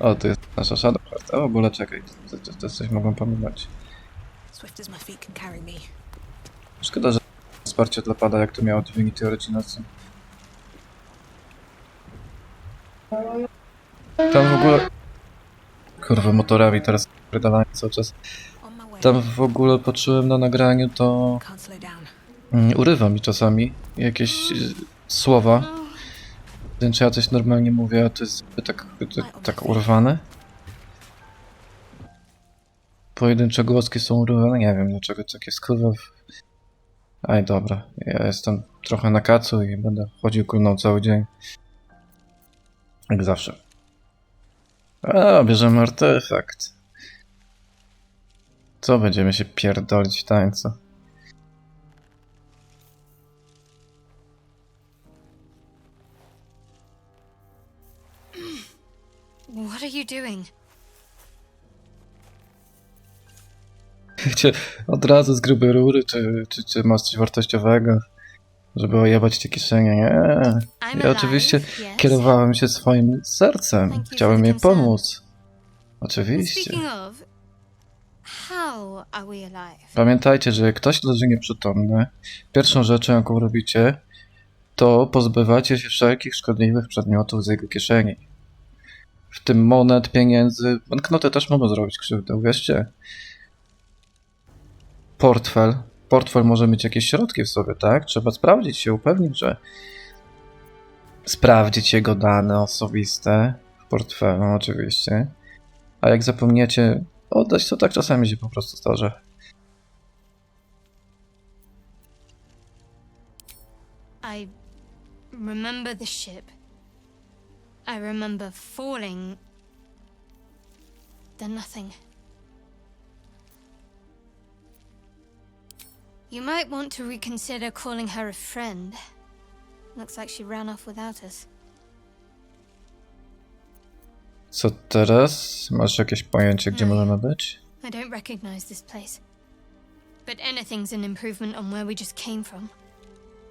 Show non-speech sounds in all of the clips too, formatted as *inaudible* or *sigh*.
O, to jest nasza Shadowheart. W ogóle czekaj, to, to, to coś mogą pomylić. Szkoda, że wsparcie dla pada, jak to miało Divinity Originalsy. Tam w ogóle... Kurwa, motorami teraz wydawałem cały czas. Tam w ogóle poczułem na nagraniu, to mm, urywa mi czasami jakieś y, słowa. Wiem, czy ja coś normalnie mówię, a to jest tak, tak, tak urwane. Pojedyncze głoski są urwane, nie wiem dlaczego tak jest, kurwa. w- Aj, dobra, ja jestem trochę na kacu i będę chodził kulną cały dzień. Jak zawsze. A, bierzemy artefakt. Co będziemy się pierdolić w tańcu? What are you doing? Od razu z grubej rury, czy, czy, czy masz coś wartościowego, żeby ojebać ci kieszenie? Nie. Ja oczywiście kierowałem się swoim sercem. Chciałem jej pomóc. Oczywiście. Pamiętajcie, że jak ktoś leży nieprzytomny, pierwszą rzeczą, jaką robicie, to pozbywacie się wszelkich szkodliwych przedmiotów z jego kieszeni. W tym monet, pieniędzy, banknoty też mogą zrobić krzywdę, uwierzcie. Portfel. Portfel może mieć jakieś środki w sobie, tak? Trzeba sprawdzić się, upewnić, że sprawdzić jego dane osobiste w portfelu, oczywiście. A jak zapomniecie oddać, to tak czasami się po prostu zdarza. I remember the ship. I remember falling. Then nothing. You might want to reconsider calling her a friend. Looks like she ran off without us. Co teraz? Masz jakieś pojęcie, gdzie Nie. możemy być? I don't recognize this place. But anything's an improvement on where we just came from.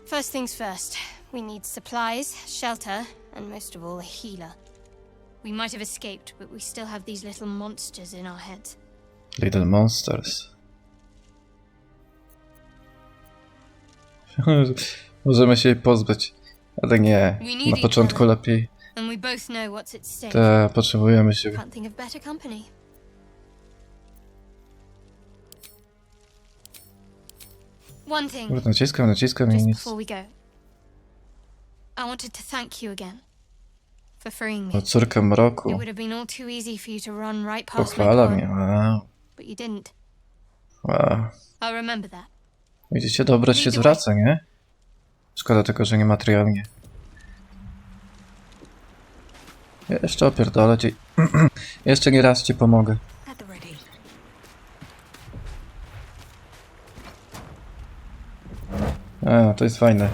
First things first, we need supplies, shelter, and most of all, a healer. We might have escaped, but we still have these little monsters in our heads. Little Monsters. *laughs* Możemy się jej pozbyć, ale nie. Na początku lepiej te potrzebujemy się. One thing, Naciskam, naciskam i nic. I wanted to thank you again for freeing me. O córkę mroku. It would have been all too easy for you to run right past my Pochwala door, mnie. Wow. but you didn't. wow. I'll remember that. Widzicie, dobre się zwraca, nie? Szkoda tylko, że nie materialnie. Jeszcze opierdolę ci. *clears throat* Jeszcze nie raz ci pomogę. At the ready. A, to jest fajne.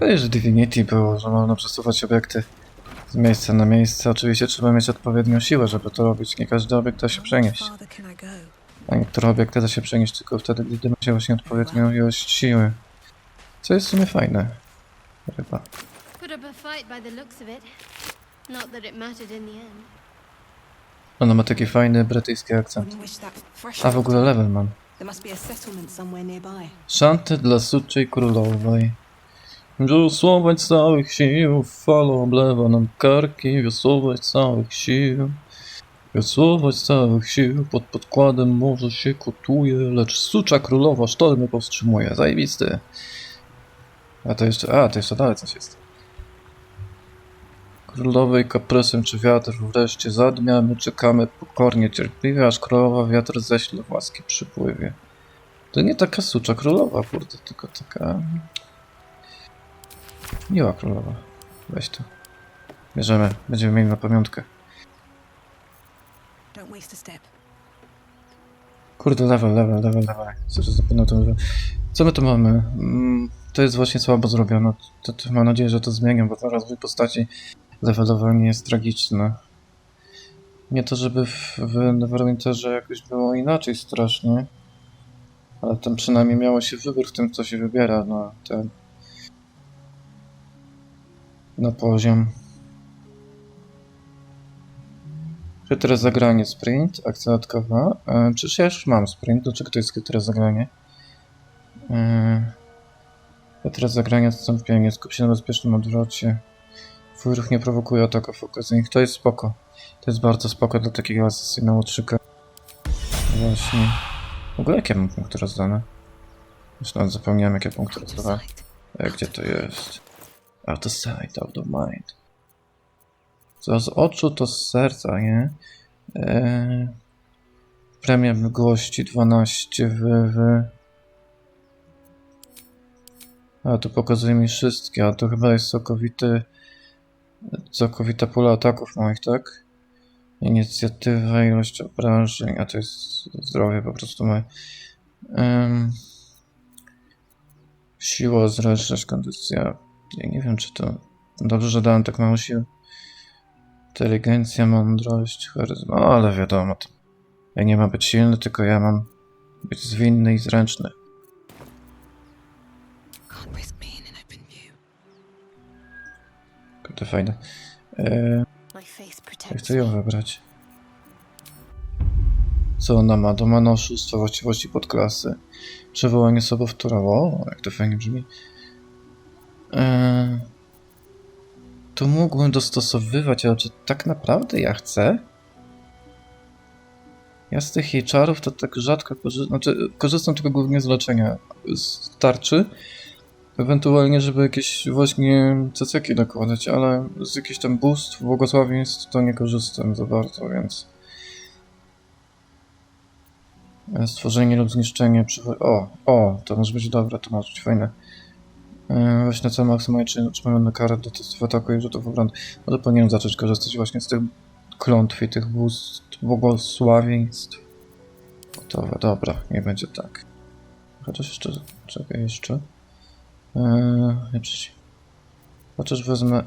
Ej, że Divinity było, że można przesuwać obiekty z miejsca na miejsce. Oczywiście trzeba mieć odpowiednią siłę, żeby to robić. Nie każdy obiekt da się przenieść. A niektóre obiekty da się przenieść tylko wtedy, gdy ma się właśnie odpowiednią ilość siły. Co jest w sumie fajne. Chyba. Put up a fight by the looks of it. Not that it mattered in the end. Ona ma taki fajny brytyjski akcent. A w ogóle level mam. Szanty dla suczej królowej. Wiosłować całych sił, fala oblewa nam karki, wiosłować całych sił. Wiosłować całych sił, pod podkładem morze się kotuje, lecz sucza królowa sztormy powstrzymuje. Zajebisty. A to jeszcze, a to jeszcze dalej coś jest. Królowej kaprysem czy wiatr wreszcie zadmia, my czekamy pokornie, cierpliwie, aż królowa wiatr ześle w łaski przypływie. To nie taka sucza królowa, kurde, tylko taka... Miła królowa. Weź to. Bierzemy, będziemy mieli na pamiątkę. Kurde, level, level, level, level. Zaraz zapomnę to. Co my tu mamy? Mm, To jest właśnie słabo zrobione. To, to mam nadzieję, że to zmienią, bo to rozwój postaci levelowanie jest tragiczne. Nie to, żeby w, w Neverwinterze jakoś było inaczej strasznie, ale tam przynajmniej miało się wybór w tym, co się wybiera na ten... na poziom. Chytre zagranie sprint, akcja dodatkowa. E, przecież ja już mam sprint, dlaczego to jest chytre zagranie? E, chytre zagranie, odstąpienie, skup się na bezpiecznym odwrocie. Twój ruch nie prowokuje ataków okazyjnych. To jest spoko. To jest bardzo spoko dla takiego asesyjna łotrzyka. Właśnie. W ogóle jakie mam punkty rozdane? Już nawet zapomniałem jakie punkty rozdane. E, gdzie to jest? Out of sight, out of mind. Co z oczu, to z serca, nie? Eee, premia mgłości 12 w, w... A, tu pokazuje mi wszystkie, a to chyba jest całkowity... Całkowita pula ataków moich, tak? Inicjatywa, ilość obrażeń, a to jest zdrowie po prostu moje. Em, Siła, zręczność, kondycja. Ja nie wiem, czy to dobrze, że dałem tak mało sił. Inteligencja, mądrość, charyzma. No, ale wiadomo, to ja nie mam być silny, tylko ja mam być zwinny i zręczny. View. To fajne. Eee, ja chcę ją wybrać. Co ona ma? Do ma oszustwo właściwości podklasy. Przywołanie sobowtórowo. O, jak to fajnie brzmi. Eee, to mógłbym dostosowywać, ale czy tak naprawdę ja chcę? Ja z tych jej czarów to tak rzadko korzystam. Znaczy, korzystam tylko głównie z leczenia z tarczy. Ewentualnie, żeby jakieś właśnie ceceki nakładać, ale z jakichś tam bóstw, błogosławieństw to nie korzystam za bardzo, więc... E, Stworzenie lub zniszczenie. O, o, to może być dobre, to może być fajne. E, właśnie co maksymalnie czy otrzymujemy karę do testów ataku i rzutów obrony. Może powinienem zacząć korzystać właśnie z tych klątw i tych błogosławieństw. Gotowe, dobra, nie będzie tak. Chociaż jeszcze, czekaj jeszcze. Eee. Chociaż wezmę.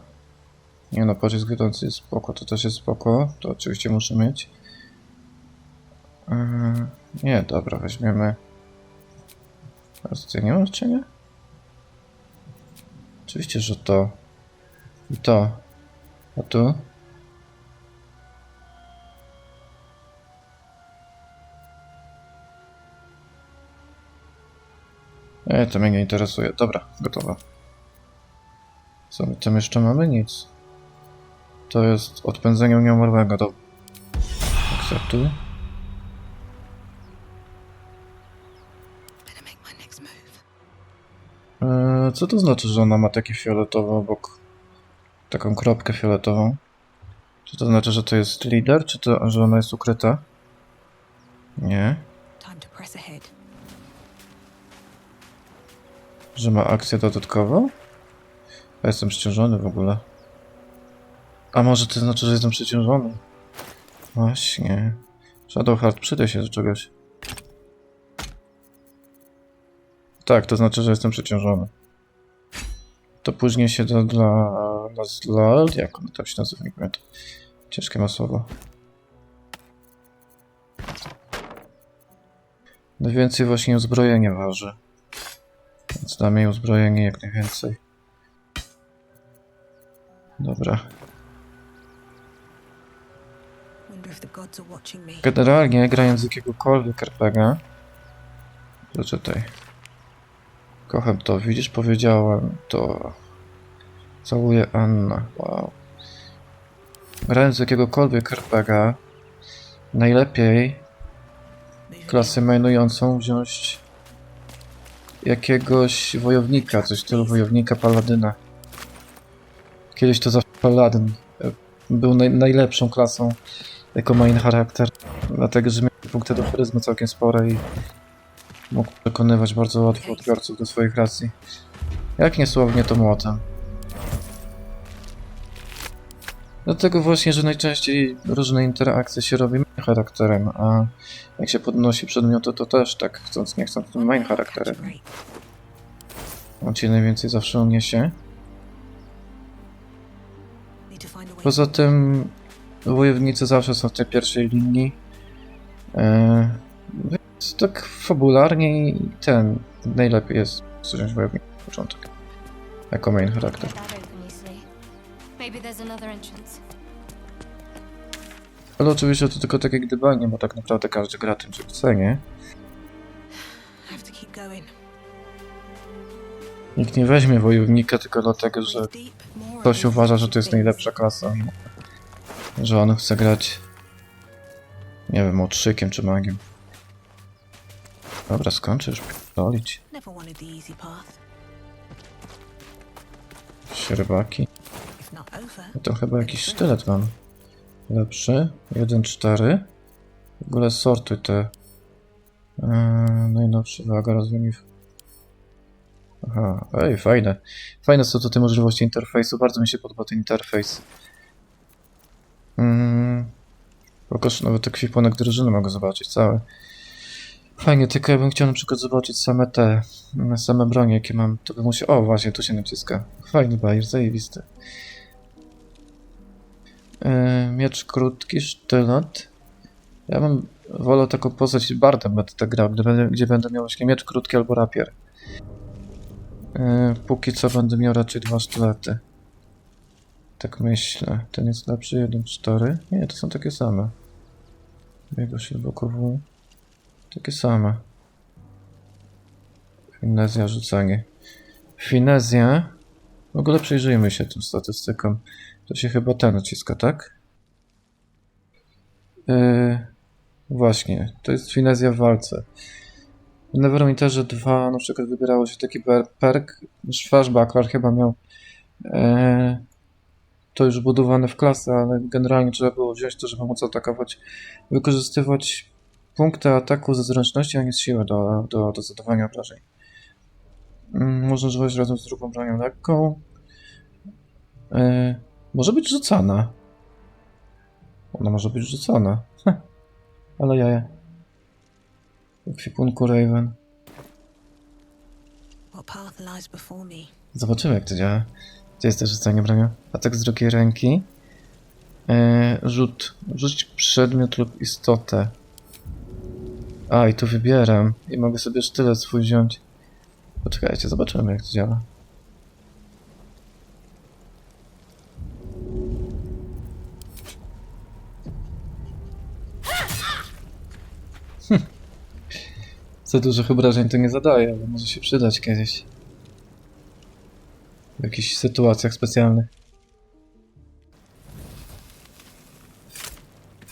Nie no, pocisk wiodący jest spoko, to też jest spoko. To oczywiście muszę mieć. Eee, nie, dobra, weźmiemy. Teraz nie ma znaczenia? Oczywiście, że to. I to. A tu? E, to mnie nie interesuje. Dobra, gotowe. Co my tam jeszcze mamy? Nic. To jest odpędzenie nieumarłego. Dobra. Akceptuj. E, co to znaczy, że ona ma taki fioletowy obok... Taką kropkę fioletową? Czy to znaczy, że to jest lider, czy to, że ona jest ukryta? Nie. Że ma akcję dodatkową? Ja jestem przeciążony w ogóle. A może to znaczy, że jestem przeciążony? Właśnie. Shadowheart przyda się do czegoś. Tak, to znaczy, że jestem przeciążony. To później się da dla... dla, dla jak ono tam się nazywa, nie pamiętam. Ciężkie ma słowo. Najwięcej właśnie uzbrojenie waży. Więc dam jej uzbrojenie jak najwięcej. Dobra. Generalnie grając z jakiegokolwiek RPG. Przeczytaj. Kocham to, widzisz, powiedziałem to. Całuję Anna. Wow. Grając jakiegokolwiek RPG, najlepiej klasę mainującą wziąć jakiegoś wojownika, coś w stylu wojownika paladyna. Kiedyś to zawsze paladyn e, był naj, najlepszą klasą jako main charakter, dlatego że miał punkty do charyzmy całkiem spore i mógł przekonywać bardzo łatwo odbiorców do swoich racji. Jak niesłownie to młotem. Dlatego właśnie, że najczęściej różne interakcje się robi main charakterem, a jak się podnosi przedmioty, to też tak chcąc nie chcąc tym main charakterem. On cię najwięcej zawsze uniesie. Poza tym wojownicy zawsze są w tej pierwszej linii. E, więc tak fabularnie i ten najlepiej jest wziąć wojownika na początek. Jako main charakter. Ale oczywiście to tylko takie gdybanie, bo tak naprawdę każdy gra tym, co chce, nie? To. Nikt nie weźmie wojownika tylko dlatego, że ktoś uważa, że to jest najlepsza klasa. Że on chce grać, nie wiem, otrzykiem czy magiem. Dobra, skończę już dolić. Never wanted the easy path. Sierbaki. To chyba jakiś sztylet mam. Lepszy. 1-4. W ogóle sortuj te. Yy, najnowszy waga rozumiem. Aha, ej, fajne. Fajne są to te możliwości interfejsu. Bardzo mi się podoba ten interfejs. Mm. Pokaż nawet ekwipunek drużyny mogę zobaczyć cały. Fajnie, tylko ja bym chciał na przykład zobaczyć same te, mm, same bronie, jakie mam. To bym musiał. O, właśnie, tu się naciska. Fajny bajer, zajebisty. Yy, miecz krótki, sztylet. Ja bym wolał taką postać bardem będę tak grał, gdzie będę, gdzie będę miał właśnie miecz krótki albo rapier. Yy, póki co będę miał raczej dwa sztylety. Tak myślę. Ten jest lepszy, 1-4. Nie, to są takie same. Jego się bokowu. Takie same. Finezja, rzucanie. Finezja. W ogóle przyjrzyjmy się tym statystykom. To się chyba ten naciska, tak? Yy, właśnie, to jest finezja w walce. W Neverwinterze 2 na przykład wybierało się taki per- perk, Schwarzbackler chyba miał yy, to już budowane w klasę, ale generalnie trzeba było wziąć to, żeby móc atakować, wykorzystywać punkty ataku ze zręczności, a nie z siły do, do, do zadawania obrażeń. Mm, Można używać razem z drugą bronią lekką. Yy, może być rzucana. Ona może być rzucana. Heh. Ale jaja. Ekwipunku Raven. Zobaczymy jak to działa. Gdzie jest też rzucanie bronią? Atak z drugiej ręki. Yy, rzut. Rzuć przedmiot lub istotę. A, i tu wybieram. I mogę sobie sztylet swój wziąć. Poczekajcie, zobaczymy jak to działa. Hm. Za dużych obrażeń to nie zadaje, ale może się przydać kiedyś. W jakichś sytuacjach specjalnych.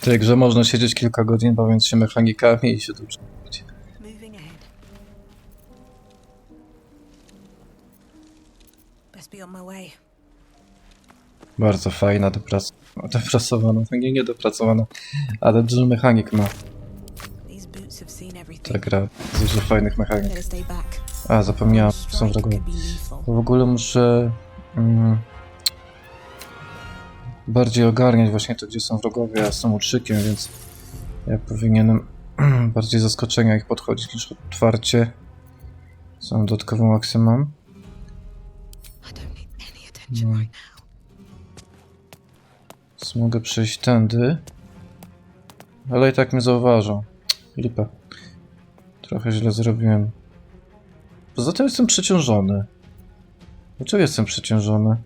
Tej grze można siedzieć kilka godzin bawiąc się mechanikami i się my way. Bardzo fajna, doprac dopracowana. *laughs* Nie, nie dopracowana, ale dużo mechanik ma These boots have seen everything. ta gra. Dużo fajnych mechanik. A, zapomniałem, One są wrogowie. W ogóle muszę mm, bardziej ogarniać właśnie to, gdzie są wrogowie, a są utrzykiem, więc ja powinienem *clears throat* bardziej zaskoczenia ich podchodzić niż otwarcie. Są dodatkową attention No. Więc mogę przejść tędy. Ale i tak mnie zauważą. Lipa. Trochę źle zrobiłem. Poza tym jestem przeciążony. Dlaczego jestem przeciążony?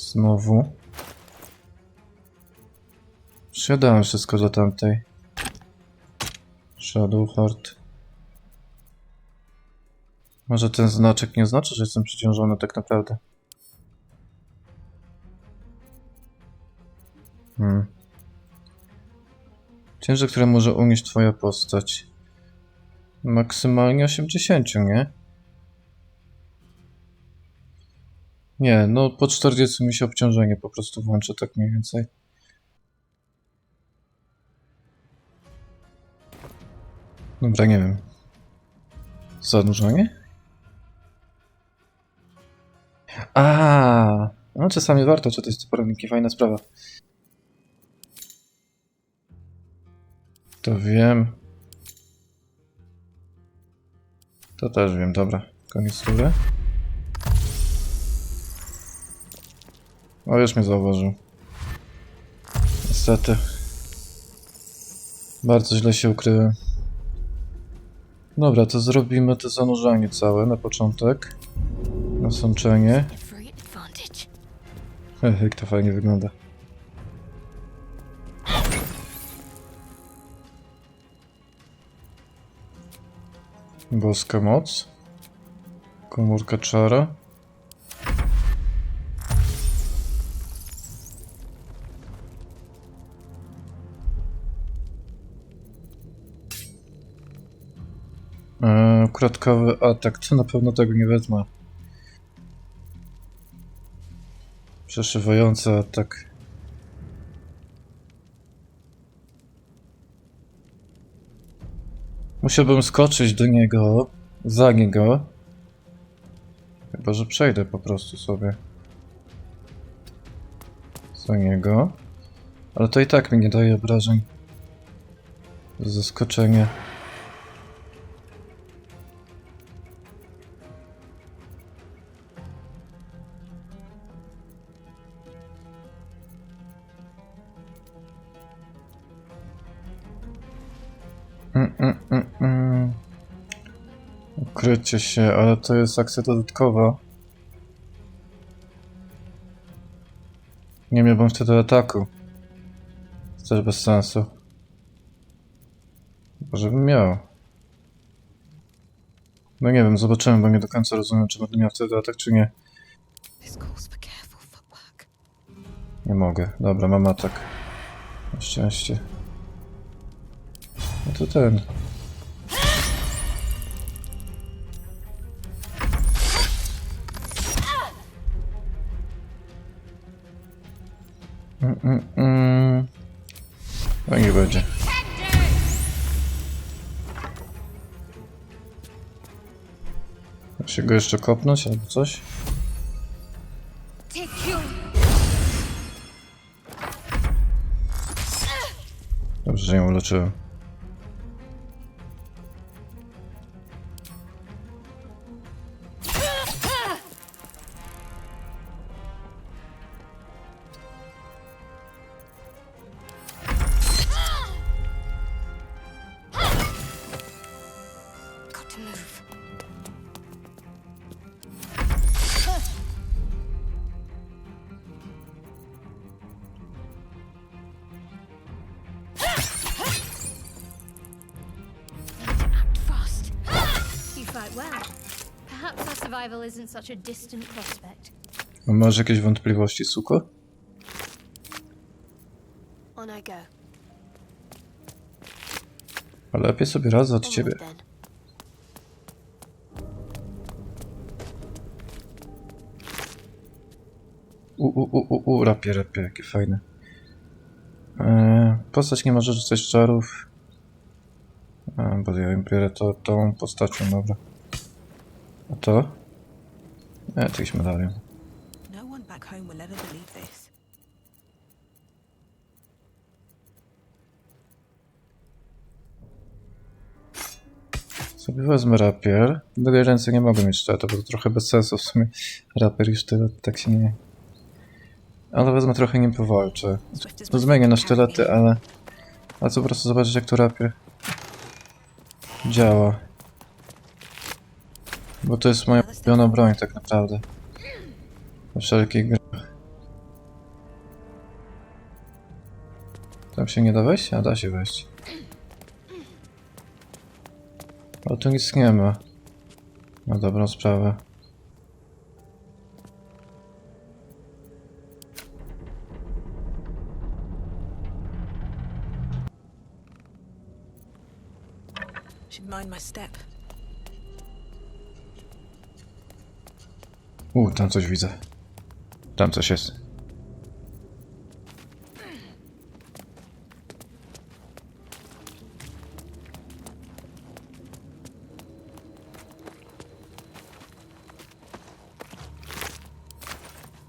Znowu. Wsiadałem wszystko do tamtej. Shadowheart. Może ten znaczek nie znaczy, że jestem przeciążony tak naprawdę. Hmm. Ciężar, który może unieść twoja postać. Maksymalnie 80, nie? Nie, no po 40 mi się obciążenie po prostu włączy tak mniej więcej. Dobra, nie wiem. Zanurzenie? A, no czasami warto czytać te poradniki, fajna sprawa. To wiem. To też wiem, dobra. Koniec tury. O, już mnie zauważył. Niestety. Bardzo źle się ukryłem. Dobra, to zrobimy to zanurzanie całe na początek. Nasączenie. Hehe, jak to fajnie wygląda. Boska moc. Komórka czara. Kratkowy atak, to na pewno tego nie wezmę. Przeszywający atak. Musiałbym skoczyć do niego, za niego. Chyba, że przejdę po prostu sobie. Za niego. Ale to i tak mi nie daje obrażeń. Zaskoczenie. Mm, mm, mm. Ukrycie się, ale to jest akcja dodatkowa. Nie miałbym wtedy ataku. To też bez sensu. Chyba, żebym miał. No nie wiem, zobaczymy, bo nie do końca rozumiem, czy będę miał wtedy atak, czy nie. Nie mogę. Dobra, mam atak. Na szczęście. No to ten. Mm, mm, mm. No nie będzie. Da go jeszcze kopnąć albo coś? Dobrze, że ją uleczyłem. Masz jakieś wątpliwości, suko? On I go. A lepiej sobie radzę od ciebie. U, u, u, u, u, rapie, rapie, jakie fajne. Eee, postać nie może rzucać czarów. Eee, bo ja biorę to, tą postacią, dobra. A to? E, to jakiś medalion. No one back home will ever believe this. Sobie wezmę rapier. Drugiej ręce nie mogę mieć sztyletu, bo to trochę bez sensu w sumie. Rapier i sztylet, tak się nie... Ale wezmę trochę nim powalczę. My zmienię na sztylety, ale... Ale co po prostu zobaczyć jak to rapier działa. Bo to jest moja ulubiona broń tak naprawdę. We wszelkich grach. Tam się nie da wejść? A da się wejść. Ale tu nic nie ma. Na dobrą sprawę. Mind my step. U, tam coś widzę. Tam coś jest.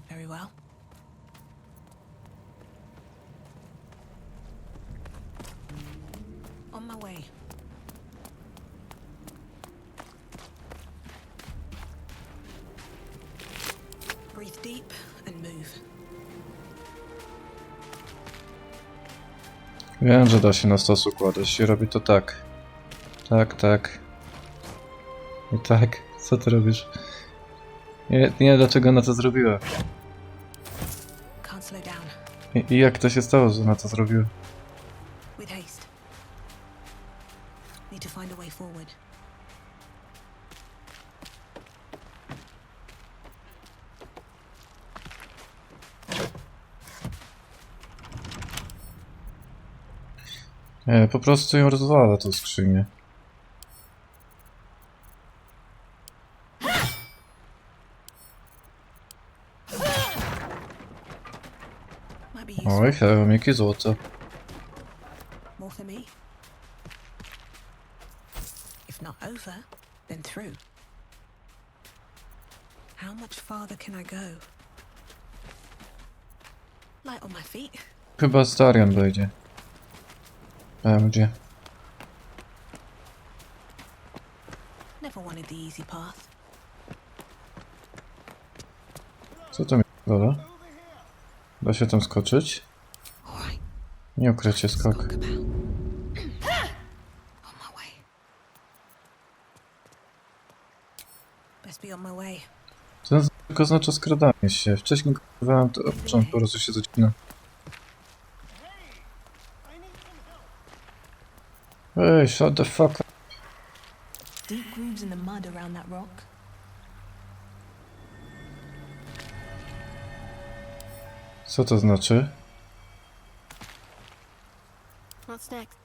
Very well. On my way. Breathe deep and move. Wiem, że da się na stos układać i robi to tak. Tak, tak. I tak. Co ty robisz? Nie, nie dlaczego na to zrobiła. Can't slow down. I, I jak to się stało, że na to zrobiła? Po prostu ją rozwala tą skrzynię. Oj, hełm, jakie złoto. If not over, then through. How much farther can I go? Light on my feet. Chyba Starion będzie. Będzie. Co to mi dola? Da się tam skoczyć? Nie ukrycie skok. To tylko oznacza skradanie się. Wcześniej próbowałem to od początku po prostu się zacina. Ej, shut the fuck up. Deep grooves in the mud around that rock. Co to znaczy? What's next?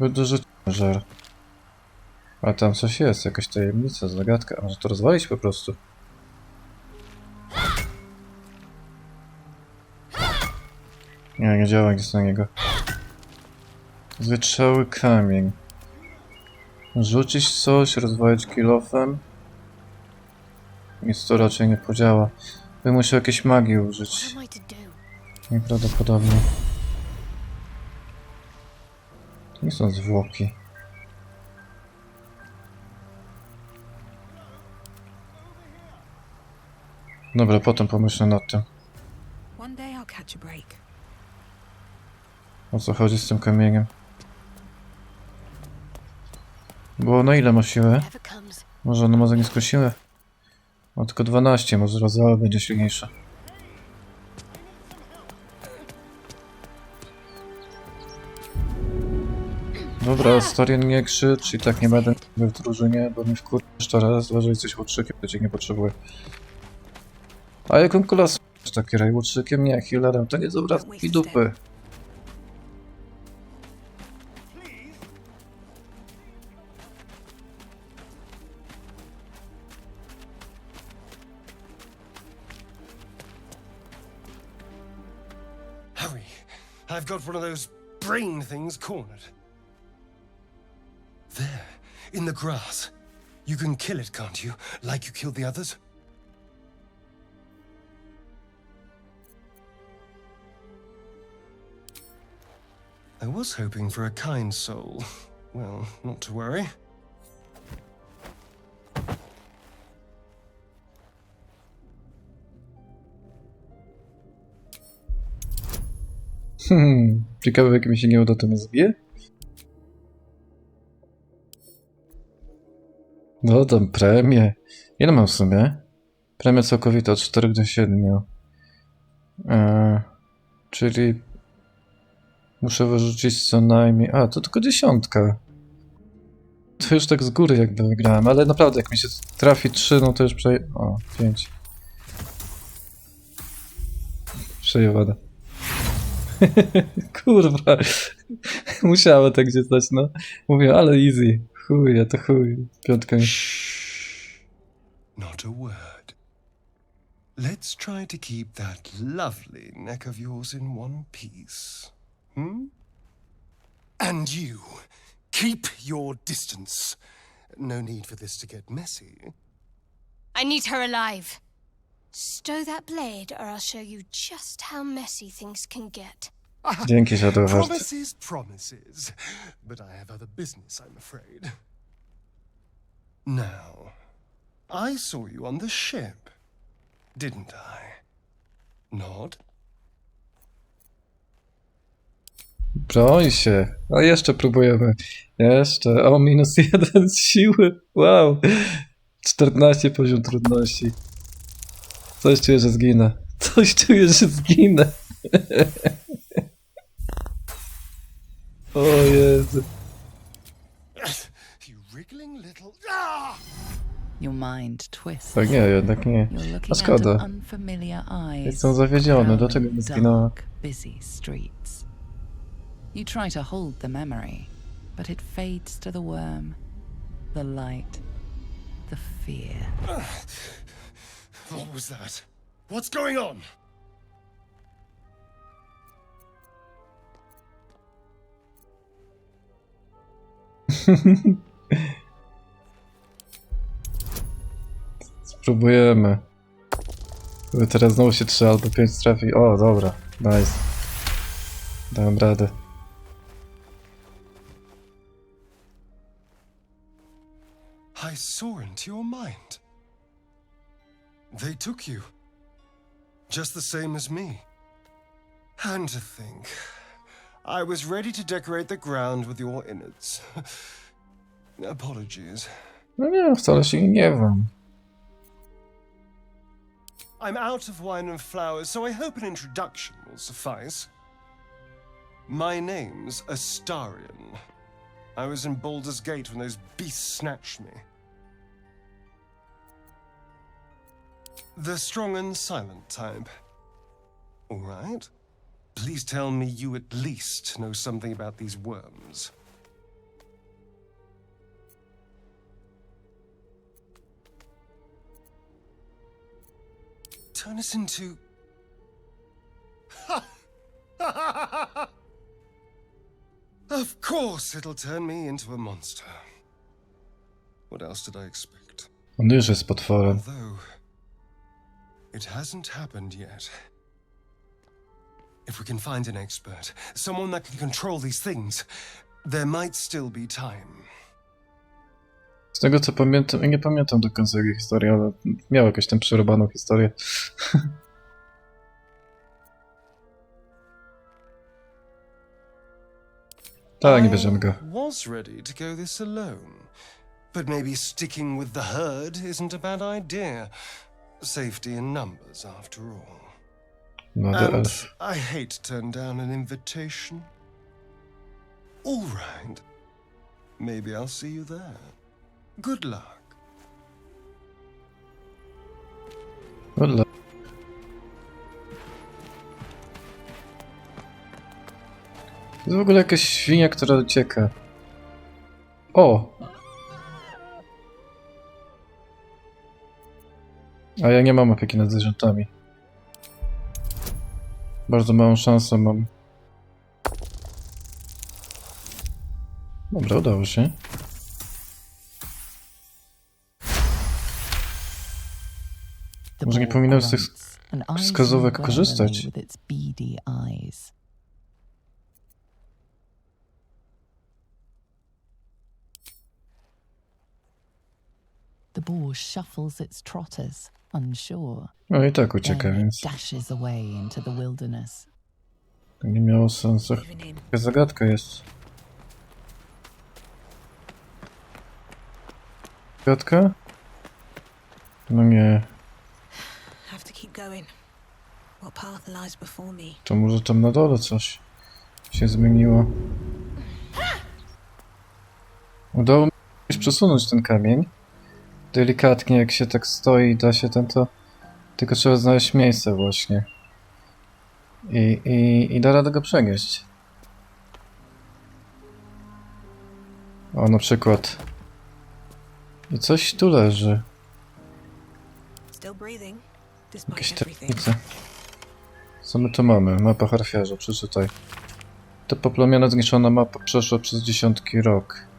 Duży ciężar. A tam coś jest, jakaś tajemnica, zagadka. A może to rozwalić po prostu? Nie, nie działa nic na niego. Zwietrzały kamień. Rzucić coś, rozwalić kilofem. Nic to raczej nie podziała. By musiał jakieś magii użyć. Nieprawdopodobnie. To nie są zwłoki. Dobra, potem pomyślę nad tym. One day I'll catch a break. O co chodzi z tym kamieniem? Było na ile ma comes. Może ono ma za niską siłę? Ma tylko 12, może rozwała będzie silniejsza. Dobra, Starion nie krzycz i tak nie będę w drużynie, bo mi wkurz jeszcze raz, uważaj coś łutrzykiem, to cię nie potrzebuję. A jaką klasę taki raj łutrzykiem? Nie, healerem, to nie dobra i dupy. I've got one of those brain things cornered. There, in the grass. You can kill it, can't you? Like you killed the others? I was hoping for a kind soul. Well, not to worry. Hmm, ciekawe jak mi się nie uda, to mnie zbije? No tam premię. Ile mam w sumie? Premia całkowita od 4 do 7. Eee, czyli muszę wyrzucić co najmniej... A, to tylko dziesiątka. To już tak z góry jakby wygrałem, ale naprawdę jak mi się trafi 3, no to już przej... O, 5. Przejewada. *laughs* Kurwa. Musiało tak gdzieś stać, no. Mówię, ale easy. Chuj, ja to chuj. Piątka mi. Not a word. Let's try to keep that lovely neck of yours in one piece. Hmm? And you, keep your distance. No need for this to get messy. I need her alive. Stow that blade, or I'll show you just how messy things can get. Dzięki, Shadowheart. Promises, promises. But I have other business, I'm afraid. Now, I saw you on the ship, didn't I? Nod? Broń się. A jeszcze próbujemy. Jeszcze. O, minus jeden z siły. Wow. 14 poziom trudności. Coś czuję, że zginę. Coś czuję, że zginę. *laughs* o Jezu. Ah! Your mind twists. Tak nie, jednak nie. A szkoda. Jestem zawiedziony, dlaczego nie zginęła? dark, busy streets. You try to hold the memory, but it fades to the worm, the light, the fear. What was that? What's going on? *laughs* Spróbujemy. Teraz znowu się 3 albo 5 trafi. O, dobra. Nice. Dałem radę. I saw into your mind. They took you. Just the same as me. And to think, I was ready to decorate the ground with your innards. *laughs* Apologies. No nie, wcale się nie wiem. I'm out of wine and flowers, so I hope an introduction will suffice. My name's Astarian. I was in Baldur's Gate when those beasts snatched me. The strong and silent type. All right. Please tell me you at least know something about these worms. Turn us into. *laughs* of course, it'll turn me into a monster. What else did I expect? On już jest potworem. Although it hasn't happened yet. If we can find an expert, someone that can control these things, there might still be time. Z tego co pamiętam, ja nie pamiętam do końca jego historii, ale miał jakąś tam przerobaną historię. *laughs* tak, nie bierzemy go. I was ready to go this alone, but maybe sticking with the herd isn't a bad idea. Safety in numbers, after all. And. I hate to turn down an invitation. All right. Maybe I'll see you there. Good luck. Ule. To jest w ogóle jakaś świnia, która ucieka. O! A ja nie mam opieki nad zwierzętami. Bardzo małą szansę mam. Dobra, udało się. Może nie powinienem z tych wskazówek korzystać. The boar shuffles its trotters, unsure. No i tak ucieka, więc dashes away into the wilderness. to nie miało sensu. Jaka zagadka jest? Zagadka? No nie. Have to keep going. What path lies before me? To może tam na dole coś się zmieniło. Udało mi się przesunąć ten kamień. Delikatnie, jak się tak stoi, da się ten to. Tylko trzeba znaleźć miejsce właśnie. I, i, i da radę go przenieść. O, na przykład. I coś tu leży. Jakieś tablice. Co my tu mamy? Mapa harfiarza, przeczytaj. To poplamiona, zniszczona mapa przeszła przez dziesiątki rok.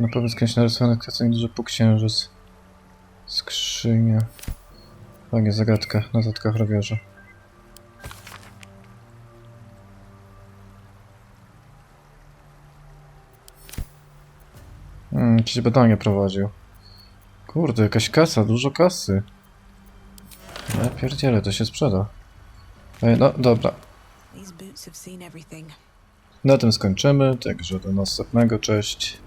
Na powiedz kiedyś narysowany kwiatek duży półksiężyc. Skrzynia. Fajnie, zagadka. Notatka hrabiarza. Hmm, jakieś badanie prowadził. Kurde, jakaś kasa, dużo kasy. Ja pierdzielę, to się sprzeda. Ej, No, dobra. Na tym skończymy, także do następnego, cześć.